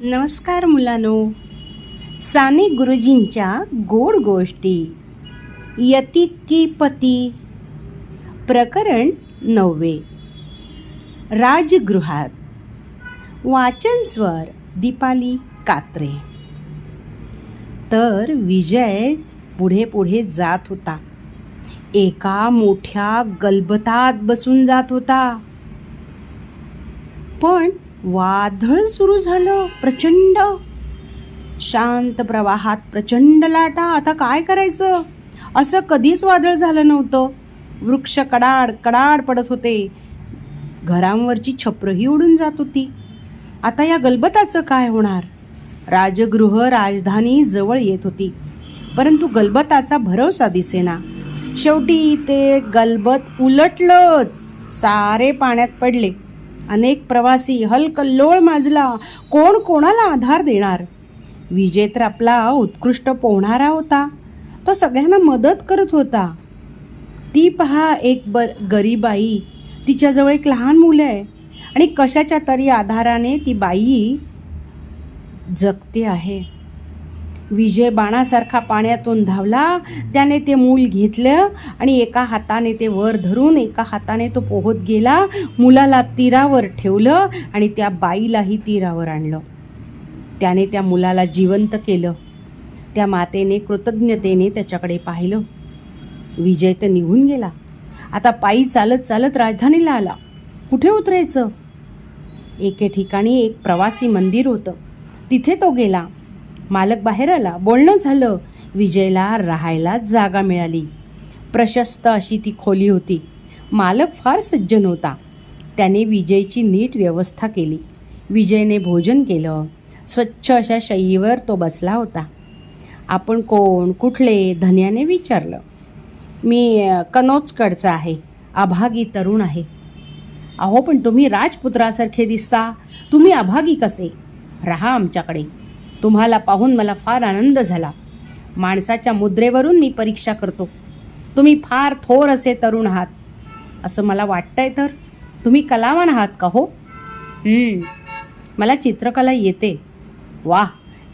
नमस्कार मुलांनो. साने गुरुजींच्या गोड गोष्टी. यती की पती. प्रकरण नववे. राजगृहात. वाचन स्वर दीपाली कात्रे. तर विजय पुढे पुढे जात होता. एका मोठ्या गलबतात बसून जात होता. पण वादळ सुरू झालं प्रचंड. शांत प्रवाहात प्रचंड लाटा. आता काय करायचं? असं कधीच वादळ झालं नव्हतं. वृक्ष कडाड कडाड पडत होते. घरांवरची छपरही उडून जात होती. आता या गलबताचं काय होणार? राजगृह राजधानी जवळ येत होती. परंतु गलबताचा भरवसा दिसेना. शेवटी ते गलबत उलटलंच. सारे पाण्यात पडले. अनेक प्रवासी हलकल्लोळ माजला कोण कोणाला आधार देणार? विजय तर आपला उत्कृष्ट पोहणारा होता. तो सगळ्यांना मदत करत होता. ती पहा एक बर गरीबाई तिच्याजवळ एक लहान मुलं आहे. आणि कशाच्या तरी आधाराने ती बाई जगते आहे. विजय बाणासारखा पाण्यातून धावला. त्याने ते मूल घेतलं आणि एका हाताने ते वर धरून एका हाताने तो पोहत गेला. मुलाला तीरावर ठेवलं आणि त्या बाईलाही तीरावर आणलं. त्याने त्या मुलाला जिवंत केलं. त्या मातेने कृतज्ञतेने त्याच्याकडे पाहिलं. विजय तर निघून गेला. आता पायी चालत चालत राजधानीला आला. कुठे उतरायचं? एके ठिकाणी एक प्रवासी मंदिर होतं. तिथे तो गेला. मालक बाहेर आला बोलणं झालं. विजयला राहायला जागा मिळाली. प्रशस्त अशी ती खोली होती. मालक फार सज्जन होता. त्याने विजयची नीट व्यवस्था केली. विजयने भोजन केलं. स्वच्छ अशा शयीवर तो बसला होता. आपण कोण कुठले धन्याने विचारलं. मी कनोजकडचं कनोजकडचा आहे. अभागी तरुण आहे. अहो पण तुम्ही राजपुत्रासारखे दिसता. तुम्ही अभागी कसे? राहा आमच्याकडे. तुम्हाला पाहून मला फार आनंद झाला. माणसाच्या मुद्रेवरून मी परीक्षा करतो. तुम्ही फार थोर असे तरुण आहात. असं मला वाटतंय तर? तुम्ही कलावान आहात का हो? मला चित्रकला येते. वा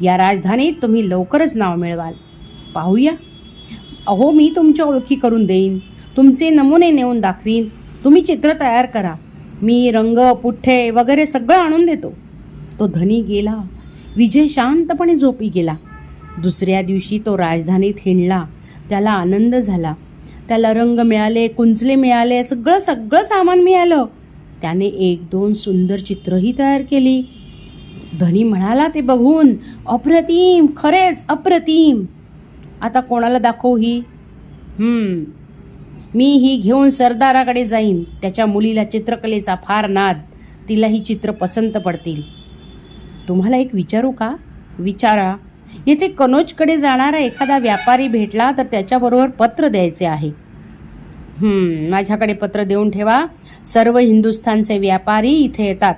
या राजधानीत तुम्ही लवकरच नाव मिळवाल. पाहूया. अहो मी तुमच्या ओळखी करून देईन. तुमचे नमुने नेऊन दाखवीन. तुम्ही चित्र तयार करा. मी रंग पुठ्ठे वगैरे सगळं आणून देतो. तो धनी गेला. विजय शांतपणे झोपी गेला. दुसऱ्या दिवशी तो राजधानीत हिंडला. त्याला आनंद झाला. त्याला रंग मिळाले कुंचले मिळाले सगळं सगळं सामान मिळालं. त्याने एक दोन सुंदर चित्रही तयार केली. धनी म्हणाला ते बघून अप्रतिम खरेच अप्रतिम. आता कोणाला दाखवू ही? मी ही घेऊन सरदाराकडे जाईन. त्याच्या मुलीला चित्रकलेचा फार नाद. तिला ही चित्र पसंत पडतील. तुम्हाला एक विचारू का? विचारा. येथे कनोजकडे जाणारा एखादा व्यापारी भेटला तर त्याच्याबरोबर पत्र द्यायचे आहे. माझ्याकडे पत्र देऊन ठेवा. सर्व हिंदुस्थानचे व्यापारी इथे येतात.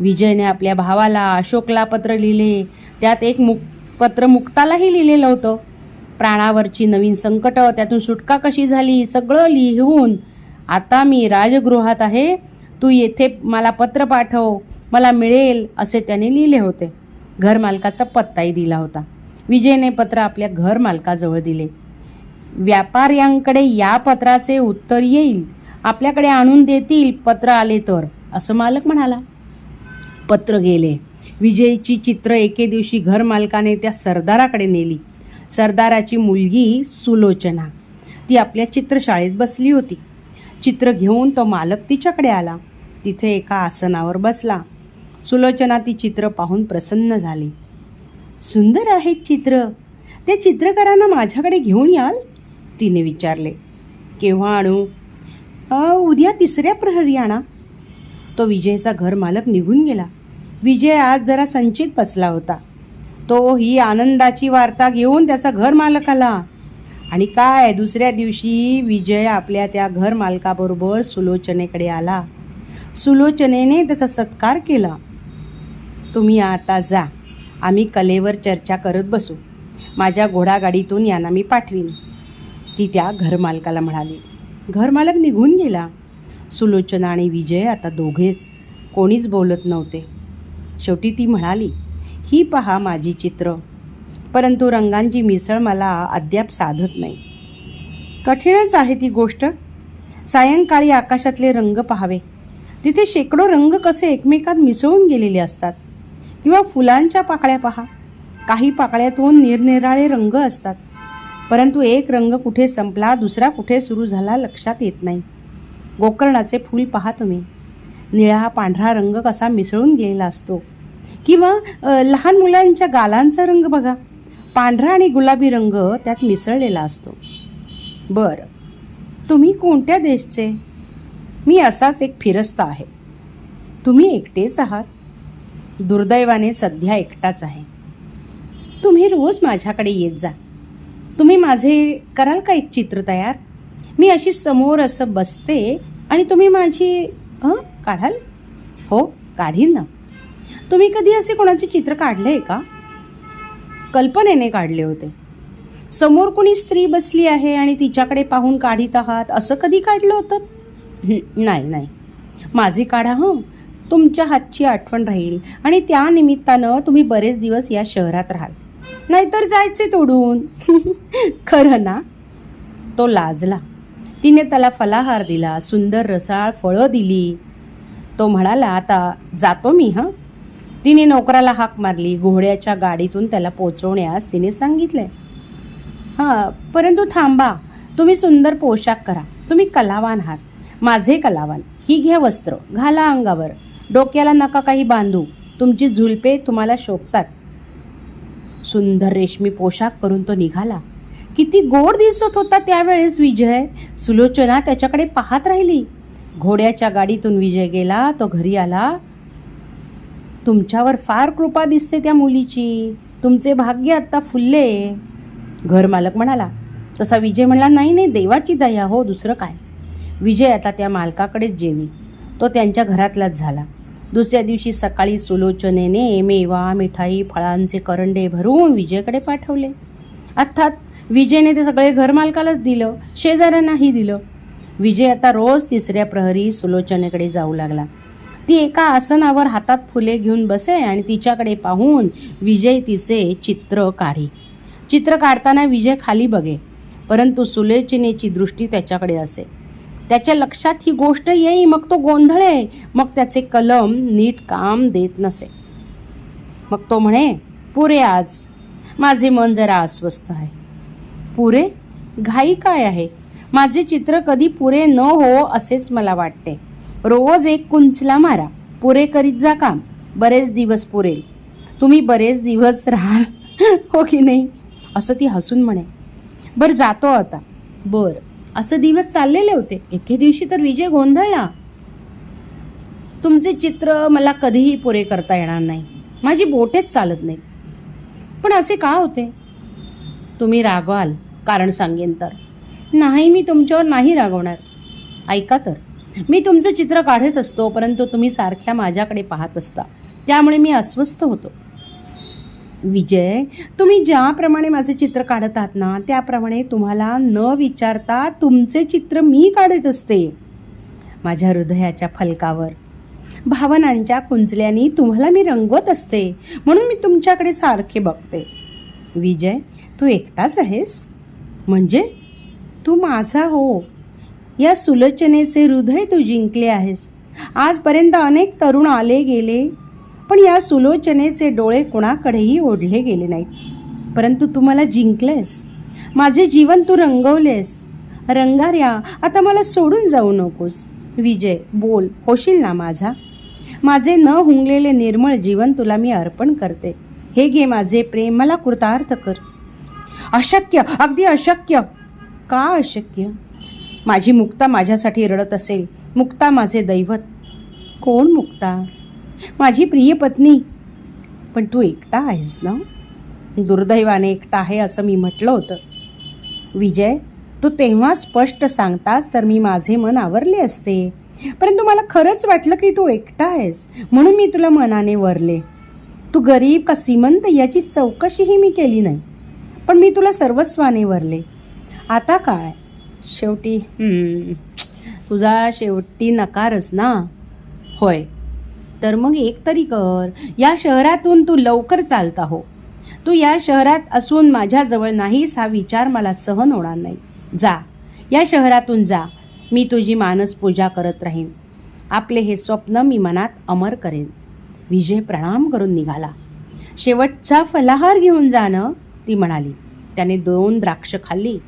विजयने आपल्या भावाला अशोकला पत्र लिहिले. त्यात एक मुक पत्र मुक्तालाही लिहिलेलं होतं. प्राणावरची नवीन संकट त्यातून सुटका कशी झाली सगळं लिहून आता मी राजगृहात आहे. तू येथे मला पत्र पाठव. मला मिळेल असे त्याने लिहिले होते. घरमालकाचा पत्ताही दिला होता. विजयने पत्र आपल्या घरमालकाजवळ दिले. व्यापाऱ्यांकडे या पत्राचे उत्तर येईल. आपल्याकडे आणून देतील पत्र आले तर असं मालक म्हणाला. पत्र गेले. विजयची चित्र एके दिवशी घरमालकाने त्या सरदाराकडे नेली. सरदाराची मुलगी सुलोचना. ती आपल्या चित्रशाळेत बसली होती. चित्र घेऊन तो मालक तिच्याकडे आला. तिथे एका आसनावर बसला. सुलोचना ती चित्र पाहून प्रसन्न झाली. सुंदर आहेत चित्र. ते चित्रकारांना माझ्याकडे घेऊन याल? तिने विचारले. केव्हा आणू? उद्या तिसऱ्या प्रहरी आणा. तो विजयचा घर मालक निघून गेला. विजय आज जरा संचित बसला होता. तो ही आनंदाची वार्ता घेऊन त्याचा घर मालक आला आणि काय दुसऱ्या दिवशी विजय आपल्या त्या घर मालकाबरोबर सुलोचनेकडे आला. सुलोचनेने त्याचा सत्कार केला. तुम्ही आता जा. आम्ही कलेवर चर्चा करत बसू. माझ्या घोडागाडीतून यांना मी पाठवीन. ती त्या घरमालकाला म्हणाली. घरमालक निघून गेला. सुलोचना आणि विजय आता दोघेच. कोणीच बोलत नव्हते. शेवटी ती म्हणाली ही पहा माझी चित्र. परंतु रंगांची मिसळ मला अद्याप साधत नाही. कठीणच आहे ती गोष्ट. सायंकाळी आकाशातले रंग पहावे. तिथे शेकडो रंग कसे एकमेकात मिसळून गेलेले असतात. किंवा फुलांच्या पाकळ्या पहा. काही पाकळ्यातून निरनिराळे रंग असतात. परंतु एक रंग कुठे संपला दुसरा कुठे सुरू झाला लक्षात येत नाही. गोकर्णाचे फूल पहा तुम्ही. निळा पांढरा रंग कसा मिसळून गेलेला असतो? किंवा लहान मुलांच्या गालांचा रंग बघा. पांढरा आणि गुलाबी रंग त्यात मिसळलेला असतो. बरं. तुम्ही कोणत्या देशचे? मी असाच एक फिरस्ता आहे. तुम्ही एकटेच आहात. दुर्दैवाने सध्या एकटाच आहे. तुम्ही रोज माझ्याकडे येत जा. तुम्ही माझे कराल का एक चित्र तयार? मी अशी समोर असं बसते आणि तुम्ही माझी हं? काढाल? हो काढीन ना. तुम्ही कधी असे कोणाचे चित्र काढले आहे का? कल्पनेने काढले होते. समोर कोणी स्त्री बसली आहे आणि तिच्याकडे पाहून काढीत आहात असं कधी काढलं होतं? नाही नाही. माझे काढा हं. तुमच्या हातची आठवण राहील. आणि त्या निमित्तानं तुम्ही बरेच दिवस या शहरात राहाल. नाहीतर जायचे तोडून. खरं ना? तो लाजला. तिने त्याला फलाहार दिला सुंदर रसाळ फळं दिली. तो म्हणाला आता जातो मी हं? तिने नोकराला हाक मारली. घोड्याच्या गाडीतून त्याला पोचवण्यास तिने सांगितले हां परंतु थांबा. तुम्ही सुंदर पोशाख करा. तुम्ही कलावान आहात. माझे कलावान. ही घ्या वस्त्र. घाला अंगावर. डोक्याला नका काही बांधू. तुमची झुलपे तुम्हाला शोभतात. सुंदर रेशमी पोशाख करून तो निघाला. किती गोड दिसत होता त्यावेळेस विजय. सुलोचना त्याच्याकडे पाहत राहिली. घोड्याच्या गाडीतून विजय गेला. तो घरी आला. तुमच्यावर फार कृपा दिसते त्या मुलीची. तुमचे भाग्य आत्ता फुलले. घर मालक म्हणाला तसा विजय म्हणला नाही नाही देवाची दया हो दुसरं काय. विजय आता त्या मालकाकडेच जेवी. तो त्यांच्या घरातलाच झाला. दुसऱ्या दिवशी सकाळी सुलोचनेने मेवा मिठाई फळांचे करंडे भरून विजयकडे पाठवले. अर्थात विजयने ते सगळे घरमालकालाच दिलं शेजाऱ्यांनाही दिलं. विजय आता रोज तिसऱ्या प्रहरी सुलोचनेकडे जाऊ लागला. ती एका आसनावर हातात फुले घेऊन बसे आणि तिच्याकडे पाहून विजय तिचे चित्र काढी. चित्र काढताना विजय खाली बघे परंतु सुलोचनेची दृष्टी त्याच्याकडे असे. त्याच्या लक्षात ही गोष्ट येई मग तो गोंधळे मग त्याचे कलम नीट काम देत नसे. मग तो म्हणे पुरे आज माझे मन जरा अस्वस्थ आहे. पुरे? घाई काय आहे? माझे चित्र कधी पुरे न हो असेच मला वाटते. रोज एक कुंचला मारा पुरे करीत जा काम बरेच दिवस पुरेल. तुम्ही बरेच दिवस राहाल हो की नाही? असं ती हसून म्हणे. बरं जातो आता. बरं. असं दिवस चाललेले होते. एके दिवशी तर विजय गोंधळला. तुमचे चित्र मला कधीही पुरे करता येणार नाही. माझी बोटेच चालत नाही. पण असे का होते? तुम्ही रागवाल कारण सांगेन तर. नाही मी तुमच्यावर नाही रागवणार. ऐका तर. मी तुमचं चित्र काढत असतो परंतु तुम्ही सारख्या माझ्याकडे पाहत असता. त्यामुळे मी अस्वस्थ होतो. विजय तुम्ही ज्याप्रमाणे माझे चित्र काढत आहात ना त्याप्रमाणे तुम्हाला न विचारता तुमचे चित्र मी काढत असते. माझ्या हृदयाच्या फलकावर. भावनांच्या कुंचल्यानी तुम्हाला मी रंगवत असते म्हणून मी तुमच्याकडे सारखे बघते. विजय तू एकटाच आहेस? म्हणजे? तू माझा हो. या सुलोचनेचे हृदय तू जिंकले आहेस. आजपर्यंत अनेक तरुण आले गेले पण या सुलोचनेचे डोळे कुणाकडेही ओढले गेले नाहीत. परंतु तू मला जिंकलेस. माझे जीवन तू रंगवलेस. रंगार्या आता मला सोडून जाऊ नकोस. विजय बोल होशील ना माझा? माझे न हुंगलेले निर्मळ जीवन तुला मी अर्पण करते. हे घे माझे प्रेम मला कृतार्थ कर. अशक्य अगदी अशक्य. का अशक्य? माझी मुक्ता माझ्यासाठी रडत असेल. मुक्ता माझे दैवत. कोण मुक्ता? माझी प्रिय पत्नी. पण तू एकटा आहेस ना? दुर्दैवाने एकटा आहे असं मी म्हटलं होतं. विजय तू तेव्हा स्पष्ट सांगतास तर मी माझे मन आवरले असते. परंतु मला खरंच वाटलं की तू एकटा आहेस म्हणून मी तुला मनाने वरले. तू गरीब का श्रीमंत याची चौकशीही मी केली नाही पण मी तुला सर्वस्वाने वरले. आता काय? शेवटी तुझा शेवटी नकारच ना? होय. तर मग एक तरी कर. या शहरातून तू लवकर चालता हो तू या शहरात असून माझ्याजवळ नाहीस हा विचार मला सहन होणार नाही. जा. या शहरातून जा. मी तुझी मानस पूजा करत राहीन. आपले हे स्वप्न मी मनात अमर करेन. विजय प्रणाम करून निघाला. शेवटचा फलाहार घेऊन जाणं ती म्हणाली. त्याने दोन द्राक्ष खाल्ली.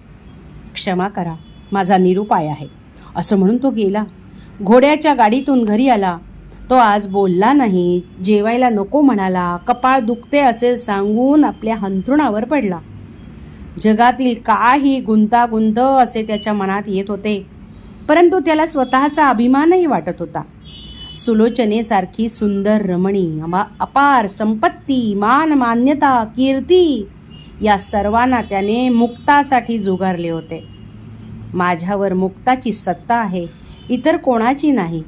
क्षमा करा. माझा निरुपाय आहे. असं म्हणून तो गेला. घोड्याच्या गाडीतून घरी आला. तो आज बोलला नाही. जेवायला नको म्हणाला. कपाळ दुखते असे सांगून आपल्या हंथरुणावर पडला. जगातील काही गुंतागुंत असे त्याच्या मनात येत होते. परंतु त्याला स्वतःचा अभिमानही वाटत होता. सुलोचनेसारखी सुंदर रमणी अमा- अपार संपत्ती मान मान्यता कीर्ती या सर्वांना त्याने मुक्तासाठी जुगारले होते. माझ्यावर मुक्ताची सत्ता आहे. इतर कोणाची नाही.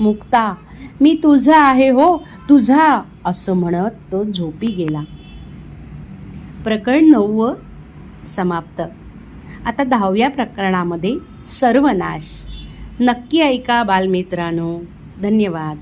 मुक्ता मी तुझा आहे हो तुझा असं म्हणत तो झोपी गेला. प्रकरण नववं समाप्त. आता दहाव्या प्रकरणामध्ये सर्वनाश. नक्की ऐका बालमित्रांनो. धन्यवाद.